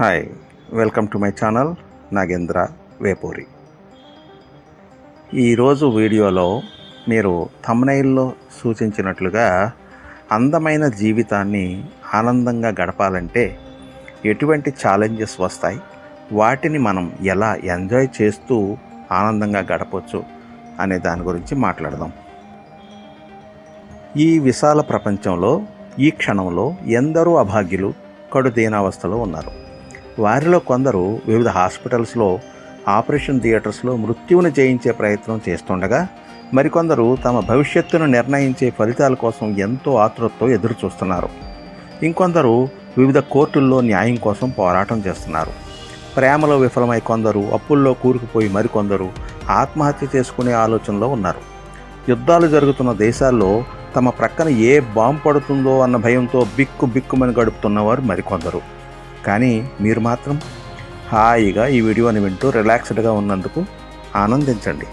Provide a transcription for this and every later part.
Hi welcome to my channel Nagendra Vepuri ఈరోజు వీడియోలో మీరు థమ్నైల్లో సూచించినట్లుగా అందమైన జీవితాన్ని ఆనందంగా గడపాలంటే ఎటువంటి ఛాలెంజెస్ వస్తాయి? వాటిని మనం ఎలా ఎంజాయ్ చేస్తూ ఆనందంగా గడపవచ్చు అనే దాని గురించి మాట్లాడదాం. ఈ విశాల ప్రపంచంలో ఈ క్షణంలో ఎందరో అభాగ్యులు కడుదీనావస్థలో ఉన్నారు. వారిలో కొందరు వివిధ హాస్పిటల్స్లో ఆపరేషన్ థియేటర్స్లో మృత్యువును జయించే ప్రయత్నం చేస్తుండగా మరికొందరు తమ భవిష్యత్తును నిర్ణయించే ఫలితాల కోసం ఎంతో ఆతృతతో ఎదురు చూస్తున్నారు ఇంకొందరు వివిధ కోర్టుల్లో న్యాయం కోసం పోరాటం చేస్తున్నారు. ప్రేమలో విఫలమై కొందరు అప్పుల్లో కూరుకుపోయి మరికొందరు ఆత్మహత్య చేసుకునే ఆలోచనలో ఉన్నారు. యుద్ధాలు జరుగుతున్న దేశాల్లో తమ ప్రక్కన ఏ బాంబు పడుతుందో అన్న భయంతో బిక్కు బిక్కుమని గడుపుతున్నవారు మరికొందరు. కానీ మీరు మాత్రం హాయిగా ఈ వీడియోని వింటూ రిలాక్స్డ్గా ఉన్నందుకు ఆనందించండి.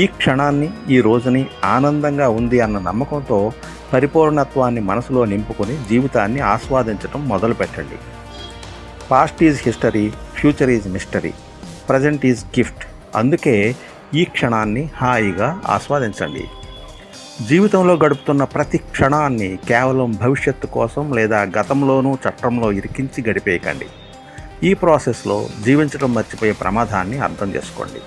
ఈ క్షణాన్ని ఈ రోజుని ఆనందంగా ఉంది అన్న నమ్మకంతో పరిపూర్ణత్వాన్ని మనసులో నింపుకొని జీవితాన్ని ఆస్వాదించడం మొదలుపెట్టండి. Past is history future is mystery present is gift అందుకే ఈ క్షణాన్ని హాయిగా ఆస్వాదించండి. జీవితంలో గడుపుతున్న ప్రతి క్షణాన్ని కేవలం భవిష్యత్తు కోసం లేదా గతంలోనూ చట్టంలో ఇరికించి గడిపేయకండి. ఈ ప్రాసెస్లో జీవించడం మర్చిపోయే ప్రమాదాన్ని అర్థం చేసుకోండి.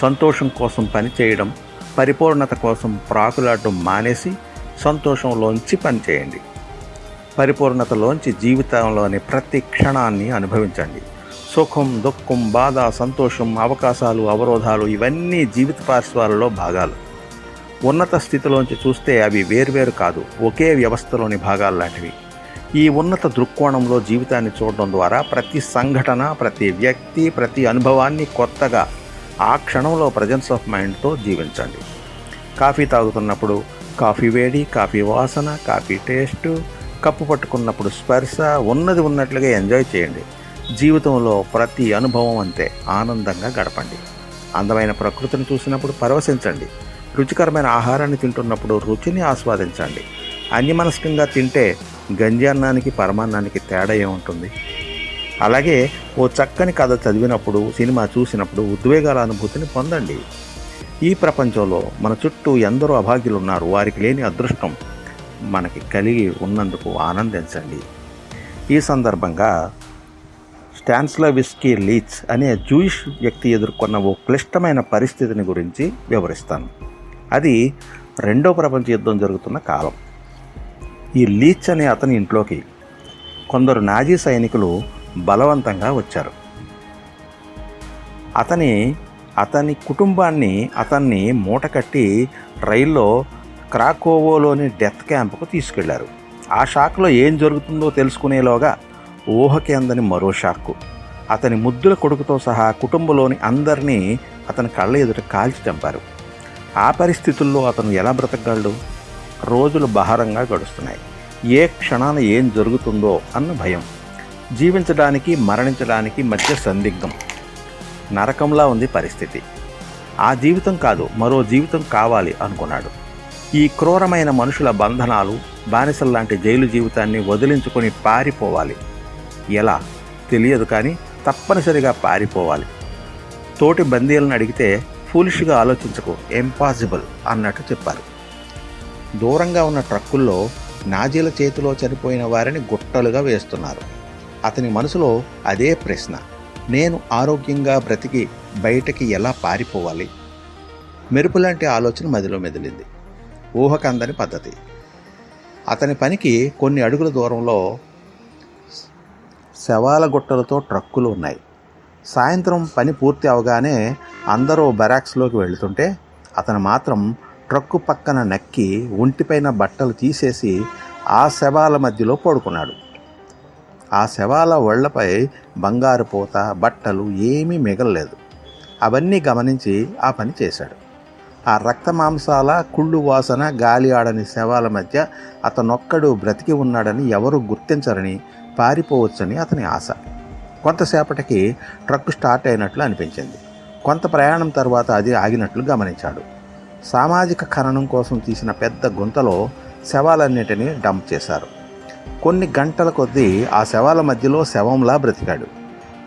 సంతోషం కోసం పని చేయడం పరిపూర్ణత కోసం ప్రాకులాడడం మానేసి సంతోషంలోంచి పని చేయండి. పరిపూర్ణతలోంచి జీవితంలోని ప్రతి క్షణాన్ని అనుభవించండి. సుఖం దుఃఖం బాధ సంతోషం అవకాశాలు అవరోధాలు ఇవన్నీ జీవిత పార్శ్వాలలో భాగాలు. ఉన్నత స్థితిలోంచి చూస్తే అవి వేర్వేరు కాదు ఒకే వ్యవస్థలోని భాగాలు లాంటివి. ఈ ఉన్నత దృక్కోణంలో జీవితాన్ని చూడడం ద్వారా ప్రతి సంఘటన ప్రతి వ్యక్తి ప్రతి అనుభవాన్ని కొత్తగా ఆ క్షణంలో ప్రజెన్స్ ఆఫ్ మైండ్తో జీవించండి. కాఫీ తాగుతున్నప్పుడు కాఫీ వేడి కాఫీ వాసన కాఫీ టేస్ట్ కప్పు పట్టుకున్నప్పుడు స్పర్శ ఉన్నది ఉన్నట్లుగా ఎంజాయ్ చేయండి. జీవితంలో ప్రతి అనుభవం అంతే ఆనందంగా గడపండి. అందమైన ప్రకృతిని చూసినప్పుడు పరవశించండి. రుచికరమైన ఆహారాన్ని తింటున్నప్పుడు రుచిని ఆస్వాదించండి. అన్యమనస్కంగా తింటే గంజాన్నానికి పరమాన్నానికి తేడా ఏముంటుంది? అలాగే ఓ చక్కని కథ చదివినప్పుడు సినిమా చూసినప్పుడు ఉద్వేగాల అనుభూతిని పొందండి. ఈ ప్రపంచంలో మన చుట్టూ ఎందరో అభాగ్యులు ఉన్నారు వారికి లేని అదృష్టం మనకి కలిగి ఉన్నందుకు ఆనందించండి. ఈ సందర్భంగా స్టాన్స్లవిస్కీ లీచ్ అనే జూయిష్ వ్యక్తి ఎదుర్కొన్న ఓ క్లిష్టమైన పరిస్థితిని గురించి వివరిస్తాను. అది రెండో ప్రపంచ యుద్ధం జరుగుతున్న కాలం. ఈ లీచ్ అనే అతని ఇంట్లోకి కొందరు నాజీ సైనికులు బలవంతంగా వచ్చారు. అతని అతని కుటుంబాన్ని అతన్ని మూట కట్టి రైల్లో క్రాకోవోలోని డెత్ క్యాంప్కు తీసుకెళ్ళారు. ఆ షాక్లో ఏం జరుగుతుందో తెలుసుకునేలోగా ఊహకి అందని మరో షాక్కు. అతని ముద్దుల కొడుకుతో సహా కుటుంబంలోని అందరినీ అతని కళ్ళ ఎదుట కాల్చి చంపారు. ఆ పరిస్థితుల్లో అతను ఎలా బ్రతకగలడు? రోజులు బహారంగా గడుస్తున్నాయి. ఏ క్షణాన ఏం జరుగుతుందో అన్న భయం. జీవించడానికి మరణించడానికి మధ్య సందిగ్ధం. నరకంలా ఉంది పరిస్థితి. ఆ జీవితం కాదు మరో జీవితం కావాలి అనుకున్నాడు. ఈ క్రూరమైన మనుషుల బంధనాలు బానిసల్లాంటి జైలు జీవితాన్ని వదిలించుకొని పారిపోవాలి. ఎలా? తెలియదు కానీ తప్పనిసరిగా పారిపోవాలి. తోటి బందీలను అడిగితే ఫూలిష్గా ఆలోచించకు. ఇంపాసిబుల్ అన్నట్టు చెప్పారు. దూరంగా ఉన్న ట్రక్కుల్లో నాజీల చేతిలో చనిపోయిన వారిని గుట్టలుగా వేస్తున్నారు. అతని మనసులో అదే ప్రశ్న. నేను ఆరోగ్యంగా బ్రతికి బయటకి ఎలా పారిపోవాలి? మెరుపులాంటి ఆలోచన మదిలో మెదిలింది. ఊహకందని పద్ధతి. అతని పనికి కొన్ని అడుగుల దూరంలో శవాల గుట్టలతో ట్రక్కులు ఉన్నాయి. సాయంత్రం పని పూర్తి అవగానే అందరూ బెరాక్స్లోకి వెళుతుంటే అతను మాత్రం ట్రక్కు పక్కన నక్కి ఒంటిపైన బట్టలు తీసేసి ఆ శవాల మధ్యలో పడుకున్నాడు. ఆ శవాల ఒళ్ళపై బంగారు పూత బట్టలు ఏమీ మిగలలేదు. అవన్నీ గమనించి ఆ పని చేశాడు. ఆ రక్త మాంసాల కుళ్ళు వాసన గాలి ఆడని శవాల మధ్య అతనొక్కడు బ్రతికి ఉన్నాడని ఎవరు గుర్తించరని పారిపోవచ్చని అతని ఆశ. కొంతసేపటికి ట్రక్ స్టార్ట్ అయినట్లు అనిపించింది. కొంత ప్రయాణం తర్వాత అది ఆగినట్లు గమనించాడు. సామాజిక ఖననం కోసం తీసిన పెద్ద గుంతలో శవాలన్నిటినీ డంప్ చేశారు. కొన్ని గంటల కొద్దీ ఆ శవాల మధ్యలో శవంలా బ్రతికాడు.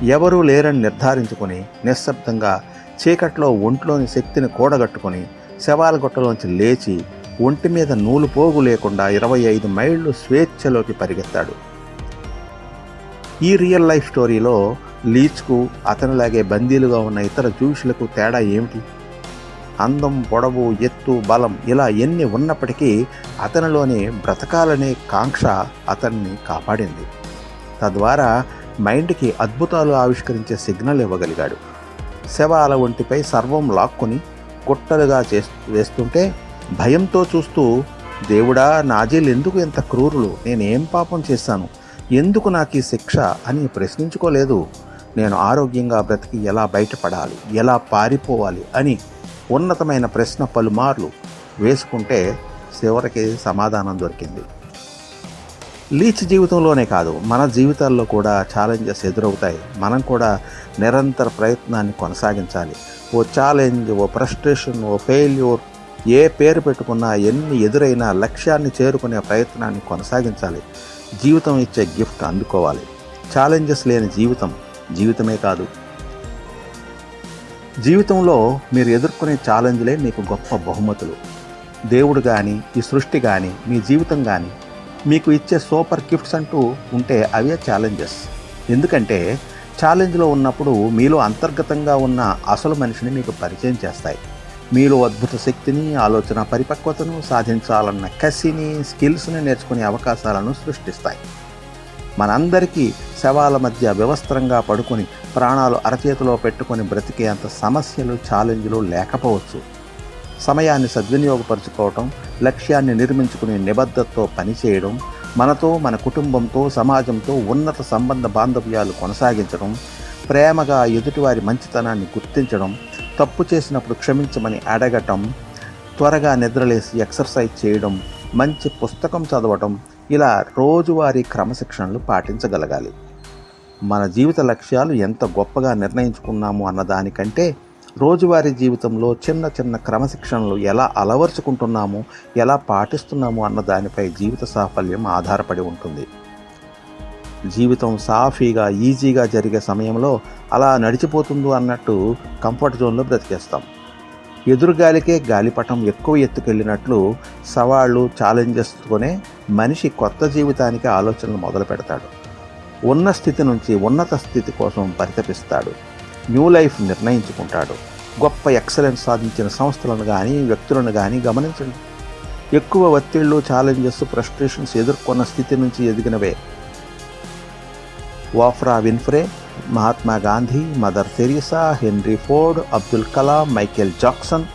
ఎవరూ లేరని నిర్ధారించుకొని నిశ్శబ్దంగా చీకట్లో ఒంట్లోని శక్తిని కూడగట్టుకొని శవాల గుట్టలోంచి లేచి ఒంటి మీద నూలు పోగు లేకుండా ఇరవై ఐదు మైళ్ళు స్వేచ్ఛలోకి పరిగెత్తాడు. ఈ రియల్ లైఫ్ స్టోరీలో లీచ్కు అతనిలాగే బందీలుగా ఉన్న ఇతర జూషులకు తేడా ఏమిటి? అందం పొడవు ఎత్తు బలం ఇలా ఎన్ని ఉన్నప్పటికీ అతనిలోని బ్రతకాలనే కాంక్ష అతన్ని కాపాడింది. తద్వారా మైండ్కి అద్భుతాలు ఆవిష్కరించే సిగ్నల్ ఇవ్వగలిగాడు. శవాల ఒంటిపై సర్వం లాక్కుని కుట్టలుగా చేస్ వేస్తుంటే భయంతో చూస్తూ దేవుడా నాజీలు ఎందుకు ఇంత క్రూరులు? నేనేం పాపం చేశాను? ఎందుకు నాకు ఈ శిక్ష అని ప్రశ్నించుకోలేదు. నేను ఆరోగ్యంగా బ్రతికి ఎలా బయటపడాలి ఎలా పారిపోవాలి అని ఉన్నతమైన ప్రశ్న పలుమార్లు వేసుకుంటే చివరికి సమాధానం దొరికింది. లీచ్ జీవితంలోనే కాదు మన జీవితాల్లో కూడా ఛాలెంజెస్ ఎదురవుతాయి. మనం కూడా నిరంతర ప్రయత్నాన్ని కొనసాగించాలి. ఓ ఛాలెంజ్ ఓ ఫ్రస్ట్రేషన్ ఓ ఫెయిల్యూర్ ఏ పేరు పెట్టుకున్నా ఎన్ని ఎదురైనా లక్ష్యాన్ని చేరుకునే ప్రయత్నాన్ని కొనసాగించాలి. జీవితం ఇచ్చే గిఫ్ట్ అందుకోవాలి. ఛాలెంజెస్ లేని జీవితం జీవితమే కాదు. జీవితంలో మీరు ఎదుర్కొనే ఛాలెంజ్లే మీకు గొప్ప బహుమతులు. దేవుడు కానీ ఈ సృష్టి కానీ మీ జీవితం కానీ మీకు ఇచ్చే సూపర్ గిఫ్ట్స్ అంటూ ఉంటే అవే ఛాలెంజెస్ ఎందుకంటే ఛాలెంజ్లో ఉన్నప్పుడు మీలో అంతర్గతంగా ఉన్న అసలు మనిషిని మీకు పరిచయం చేస్తాయి. మీలో అద్భుత శక్తిని ఆలోచన పరిపక్వతను సాధించాలన్న కసిని స్కిల్స్ని నేర్చుకునే అవకాశాలను సృష్టిస్తాయి. మనందరికీ శవాల మధ్య వ్యవస్థరంగా పడుకొని ప్రాణాలు అరచేతిలో పెట్టుకొని బ్రతికే అంత సమస్యలు ఛాలెంజ్లు లేకపోవచ్చు. సమయాన్ని సద్వినియోగపరుచుకోవటం లక్ష్యాన్ని నిర్మించుకునే నిబద్ధతతో పనిచేయడం మనతో మన కుటుంబంతో సమాజంతో ఉన్నత సంబంధ బాంధవ్యాలు కొనసాగించడం ప్రేమగా ఎదుటివారి మంచితనాన్ని గుర్తించడం తప్పు చేసినప్పుడు క్షమించమని అడగటం త్వరగా నిద్రలేసి ఎక్సర్సైజ్ చేయడం మంచి పుస్తకం చదవటం ఇలా రోజువారీ క్రమశిక్షణలు పాటించగలగాలి. మన జీవిత లక్ష్యాలు ఎంత గొప్పగా నిర్ణయించుకున్నాము అన్నదానికంటే రోజువారీ జీవితంలో చిన్న చిన్న క్రమశిక్షణలు ఎలా అలవర్చుకుంటున్నాము ఎలా పాటిస్తున్నాము అన్న దానిపై జీవిత సాఫల్యం ఆధారపడి ఉంటుంది. జీవితం సాఫీగా ఈజీగా జరిగే సమయంలో అలా నడిచిపోతుందో అన్నట్టు కంఫర్ట్ జోన్లో బ్రతికేస్తాం. ఎదురుగాలికే గాలిపటం ఎక్కువ ఎత్తుకెళ్ళినట్లు సవాళ్ళు ఛాలెంజెస్తోనే మనిషి కొత్త జీవితానికి ఆలోచనలు మొదలు పెడతాడు. ఉన్న స్థితి నుంచి ఉన్నత స్థితి కోసం పరితపిస్తాడు. New life నిర్ణయించుకుంటాడు. గొప్ప ఎక్సలెన్స్ సాధించిన సంస్థలను కానీ వ్యక్తులను కానీ గమనించండి. ఎక్కువ ఒత్తిళ్ళు ఛాలెంజెస్ ఫ్రస్ట్రేషన్స్ ఎదుర్కొన్న స్థితి నుంచి ఎదిగినవే Oprah Winfrey Mahatma Gandhi Mother Teresa Henry Ford Abdul Kalam Michael Jackson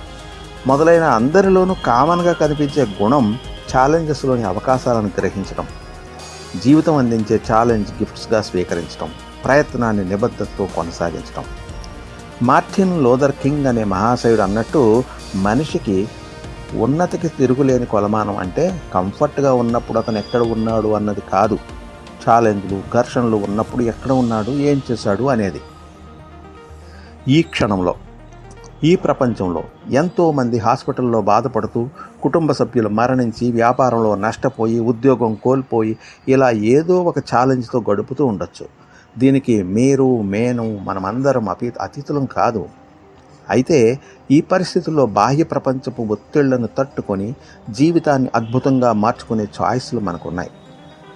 మొదలైన అందరిలోనూ కామన్గా కనిపించే గుణం ఛాలెంజెస్లోని అవకాశాలను గ్రహించడం జీవితం అందించే ఛాలెంజ్ గిఫ్ట్స్గా స్వీకరించడం ప్రయత్నాన్ని నిబద్ధతతో కొనసాగించడం. మార్టిన్ లోదర్ కింగ్ అనే మహాశయుడు అన్నట్టు మనిషికి ఉన్నతికి తిరుగులేని కొలమానం అంటే కంఫర్ట్గా ఉన్నప్పుడు అతను ఎక్కడ ఉన్నాడు అన్నది కాదు. ఛాలెంజ్లు ఘర్షణలు ఉన్నప్పుడు ఎక్కడ ఉన్నాడు ఏం చేశాడు అనేది. ఈ క్షణంలో ఈ ప్రపంచంలో ఎంతోమంది హాస్పిటల్లో బాధపడుతూ కుటుంబ సభ్యులు మరణించి వ్యాపారంలో నష్టపోయి ఉద్యోగం కోల్పోయి ఇలా ఏదో ఒక ఛాలెంజ్తో గడుపుతూ ఉండొచ్చు. దీనికి మీరు మేను మనమందరం అతి అతిథులం కాదు. అయితే ఈ పరిస్థితుల్లో బాహ్య ప్రపంచపు ఒత్తిళ్ళను తట్టుకొని జీవితాన్ని అద్భుతంగా మార్చుకునే చాయిస్లు మనకున్నాయి.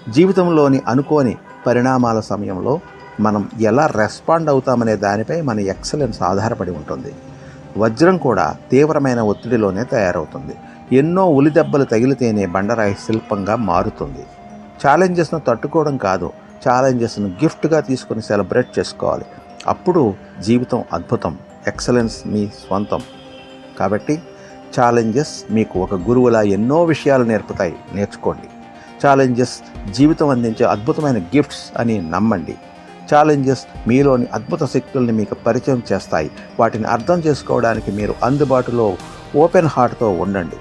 జీవితంలోని అనుకోని పరిణామాల సమయంలో మనం ఎలా రెస్పాండ్ అవుతామనే దానిపై మన ఎక్సలెన్స్ ఆధారపడి ఉంటుంది. వజ్రం కూడా తీవ్రమైన ఒత్తిడిలోనే తయారవుతుంది. ఎన్నో ఉలిదెబ్బలు తగిలితేనే బండరాయి శిల్పంగా మారుతుంది. ఛాలెంజెస్ను తట్టుకోవడం కాదు ఛాలెంజెస్ను గిఫ్ట్గా తీసుకొని సెలబ్రేట్ చేసుకోవాలి. అప్పుడు జీవితం అద్భుతం ఎక్సలెన్స్ మీ స్వంతం. కాబట్టి ఛాలెంజెస్ మీకు ఒక గురువులా ఎన్నో విషయాలు నేర్పుతాయి. నేర్చుకోండి. ఛాలెంజెస్ జీవితం అందించే అద్భుతమైన గిఫ్ట్స్ అని నమ్మండి. ఛాలెంజెస్ మీలోని అద్భుత శక్తుల్ని మీకు పరిచయం చేస్తాయి. వాటిని అర్థం చేసుకోవడానికి మీరు అందుబాటులో ఓపెన్ హార్ట్తో ఉండండి.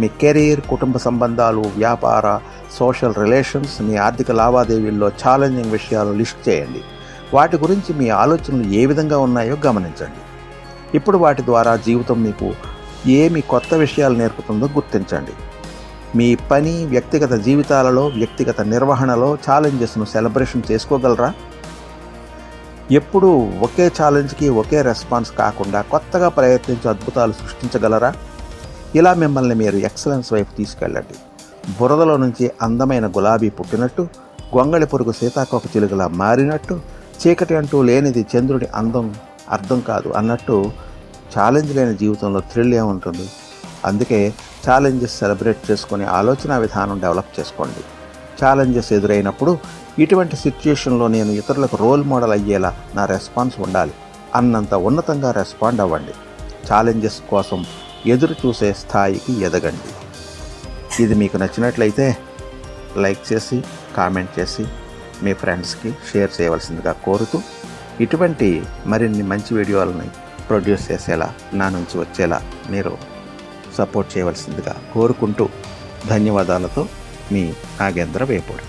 మీ కెరీర్ కుటుంబ సంబంధాలు వ్యాపార సోషల్ రిలేషన్స్ మీ ఆర్థిక లావాదేవీల్లో ఛాలెంజింగ్ విషయాలు లిస్ట్ చేయండి. వాటి గురించి మీ ఆలోచనలు ఏ విధంగా ఉన్నాయో గమనించండి. ఇప్పుడు వాటి ద్వారా జీవితం మీకు ఏమి కొత్త విషయాలు నేర్పుతుందో గుర్తించండి. మీ పని వ్యక్తిగత జీవితాలలో వ్యక్తిగత నిర్వహణలో ఛాలెంజెస్ను సెలబ్రేషన్ చేసుకోగలరా? ఎప్పుడూ ఒకే ఛాలెంజ్కి ఒకే రెస్పాన్స్ కాకుండా కొత్తగా ప్రయత్నించి అద్భుతాలు సృష్టించగలరా? ఇలా మిమ్మల్ని మీరు ఎక్సలెన్స్ వైపు తీసుకెళ్ళండి. బురదలో నుంచి అందమైన గులాబీ పుట్టినట్టు గొంగళి పురుగు సీతాకోక చిలుకలా మారినట్టు చీకటి అంటూ లేనిది చంద్రుడి అందం అర్థం కాదు అన్నట్టు ఛాలెంజ్ లేని జీవితంలో థ్రిల్ ఏముంటుంది అందుకే ఛాలెంజెస్ సెలబ్రేట్ చేసుకునే ఆలోచన విధానం డెవలప్ చేసుకోండి. ఛాలెంజెస్ ఎదురైనప్పుడు ఇటువంటి సిచ్యుయేషన్లో నేను ఇతరులకు రోల్ మోడల్ అయ్యేలా నా రెస్పాన్స్ ఉండాలి. అన్నంత ఉన్నతంగా రెస్పాండ్ అవ్వండి. ఛాలెంజెస్ కోసం ఎదురు చూసే స్థాయికి ఎదగండి. ఇది మీకు నచ్చినట్లయితే లైక్ చేసి కామెంట్ చేసి మీ ఫ్రెండ్స్కి షేర్ చేయవలసిందిగా కోరుతూ ఇటువంటి మరిన్ని మంచి వీడియోలని ప్రొడ్యూస్ చేసేలా నా నుంచి వచ్చేలా మీరు సపోర్ట్ చేయవలసిందిగా కోరుకుంటూ ధన్యవాదాలతో మీ నాగేంద్ర వేపూడి.